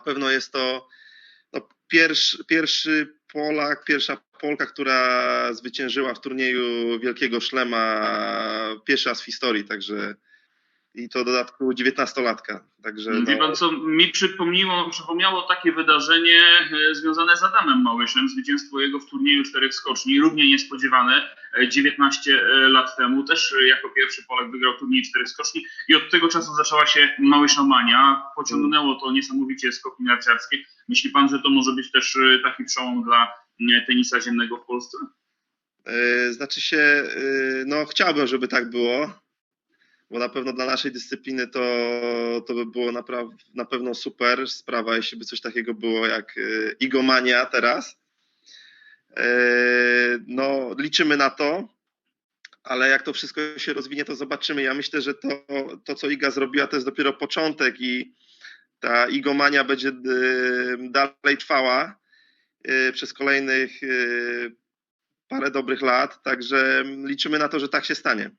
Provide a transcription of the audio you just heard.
pewno jest to no, pierwszy, pierwszy Polak, pierwsza Polka, która zwyciężyła w turnieju Wielkiego Szlema pierwszy raz w historii, także i to w dodatku 19-latka. Także Wie no, pan co, mi przypomniło, przypomniało takie wydarzenie e, związane z Adamem Małyszem, zwycięstwo jego w turnieju czterech skoczni, równie niespodziewane, e, 19 lat temu, też e, jako pierwszy Polak wygrał turniej czterech skoczni i od tego czasu zaczęła się Małyszomania, pociągnęło to niesamowicie skoki narciarskie. Myśli pan, że to może być też e, taki przełom dla e, tenisa ziemnego w Polsce? Znaczy się, no chciałbym, żeby tak było, bo na pewno dla naszej dyscypliny to, to by było na pewno super sprawa, jeśli by coś takiego było jak yy, igomania teraz. Yy, No liczymy na to, ale jak to wszystko się rozwinie, to zobaczymy. Ja myślę, że to, to co Iga zrobiła, to jest dopiero początek i ta igomania będzie yy, dalej trwała przez kolejnych parę dobrych lat, także liczymy na to, że tak się stanie.